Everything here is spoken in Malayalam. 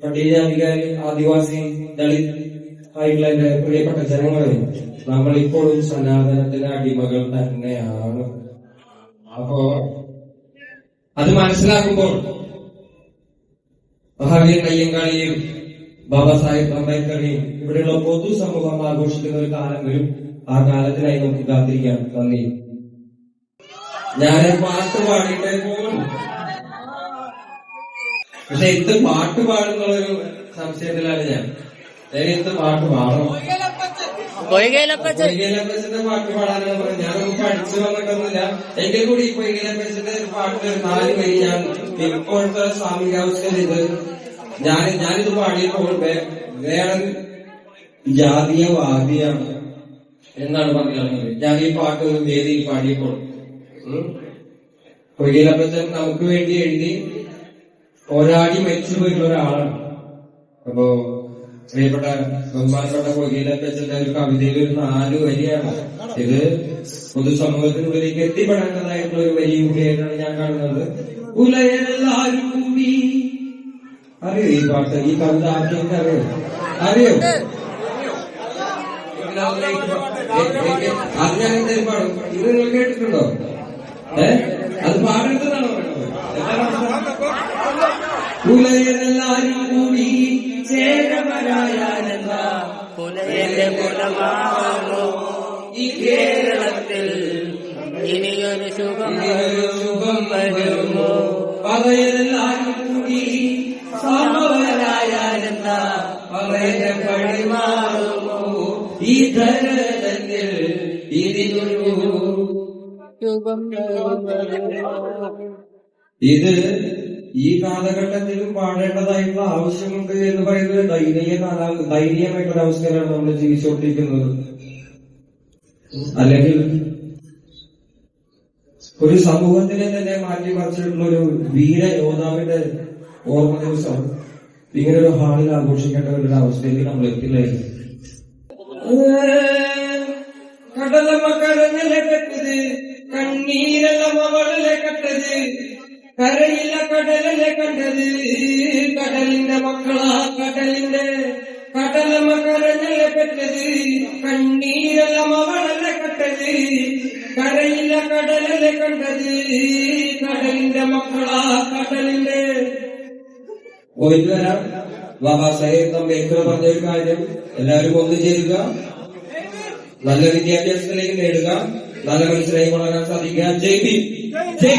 പട്ടികജാതിക്കാരി ആദിവാസി ദളിത് ആയിട്ടുള്ള എന്റെ പ്രിയപ്പെട്ട ജനങ്ങളെ നമ്മളിപ്പോഴും സനാതനത്തിന്റെ അടിമകൾ തന്നെയാണ്. അപ്പോ അത് മനസ്സിലാക്കുമ്പോൾ മഹാവീർ അയ്യങ്കാളിയും ബാബാ സാഹിബ് അംബേദ്കറെയും ഇവിടെയുള്ള പൊതുസമൂഹം ആഘോഷിക്കുന്ന ഒരു കാലം വരും. ആ കാലത്തിനായി നമുക്ക് കാത്തിരിക്കാം നന്ദി. ഞാൻ പാട്ട് പാടിയിട്ടേ പോകും പക്ഷെ എന്ത് പാട്ട് പാടുന്നുള്ളൊരു സംശയത്തിലാണ് ഞാൻ. ഞാൻ ഇത് പാട്ട് പാടണം? പൊയ്കയിലപ്പച്ച പൊയ്കയിലപ്പച്ചന്റെ പാട്ട് പാടാനാണ് പറഞ്ഞത്. ഞാനൊന്നും പഠിച്ചു വന്നിട്ടൊന്നുമില്ല. എങ്കിൽ കൂടി പൊയ്കയിലപ്പച്ചന്റെ പാട്ട് നാല് വരി ഞാൻ ഇപ്പോഴത്തെ സാമൂഹികാവസ്ഥയിൽ ഇത് ഞാൻ ഞാനിത് പാടിയപ്പോൾ വേറെ ജാതീയവാദിയാണ് എന്നാണ് പറയുന്നത് ഞാൻ ഈ പാട്ട് ഒരു വേദിയിൽ പാടിയപ്പോൾ. പൊയ്കയിലപ്പച്ചൻ നമുക്ക് വേണ്ടി എഴുതി പോരാടി മരിച്ചു പോയിട്ടുള്ള ഒരാളാണ്. അപ്പോ പ്രിയപ്പെട്ട ബഹുമാനപ്പെട്ട കൊയ്യിലപ്പച്ചന്റെ ഒരു കവിതയിൽ ഒരു നാല് വരിയാണ്. ഇത് പൊതുസമൂഹത്തിനുള്ളിലേക്ക് എത്തിപ്പെടേണ്ടതായിട്ടുള്ള ഒരു വരി കൂടിയായിട്ടാണ് ഞാൻ കാണുന്നത്. അറിയോ ഈ പാട്ട്? ഈ കവിത ആർക്കെങ്കിലും അറിയോ? അറിയോ? ഞാൻ എന്തായാലും പാടും. ഇത് കേട്ടിട്ടുണ്ടോ? ഏ? അത് പാടരുതെന്നാണോ ഉലയെല്ലാരും കൂടി ചേരവരായാലെന്താ? പുലയന്റെ പുലമാകുന്നു ഈ കേരളത്തിൽ ഇനിയൊരു ശുഭം ഇനിയൊരു ശുഭം വരുന്നു പകയെല്ലാരും കൂടി സമവരായാലെന്താ? പകയരെ പഴിമാറുമോ ഈ ധരതന്നിൽ ഇതിനൊരു ശുഭം ഇത് ഈ കാലഘട്ടത്തിലും പാടേണ്ടതായിട്ടുള്ള ആവശ്യമുണ്ട് എന്ന് പറയുന്നത് ദൈനീയ കാലാ ദയനീയമായിട്ടുള്ള അവസ്ഥയിലാണ് നമ്മൾ ജീവിച്ചുകൊണ്ടിരിക്കുന്നത്. അല്ലെങ്കിൽ ഒരു സമൂഹത്തിനെ തന്നെ മാറ്റിമറിച്ചിട്ടുള്ള ഒരു വീര യോദ്ധാവിന്റെ ഓർമ്മ ദിവസം ഇങ്ങനെ ഒരു ഹാളിൽ ആഘോഷിക്കേണ്ട ഒരു അവസ്ഥയിലേക്ക് നമ്മൾ എത്തില്ലായിരുന്നു കടലമ്മ കെട്ടത് കണ്ണീരെല്ലാം അവളിലെ കരയില്ല കടലലെ കണ്ടത് കടലിന്റെ മക്കളാ കടലിന്റെ കടലമ്മ കരഞ്ഞലെ കെട്ടത് കണ്ണീരെല്ലാം അവളെ കെട്ടത്? കരയില്ല കടലല്ലേ കണ്ടത് കടലിന്റെ മക്കളാ കടലിന്റെ പോയിട്ട് വരാം. ബാബാ സാഹേബ് അംബേദ്കർ പറഞ്ഞ കാര്യം? എല്ലാവരും ഒന്ന് ചെയ്യുക നല്ല വിദ്യാഭ്യാസത്തിലേക്ക് നേടുക. നല്ല മനസ്സിലായി വളരാൻ സാധിക്കുക. ജയ് ഭീം. ജയ്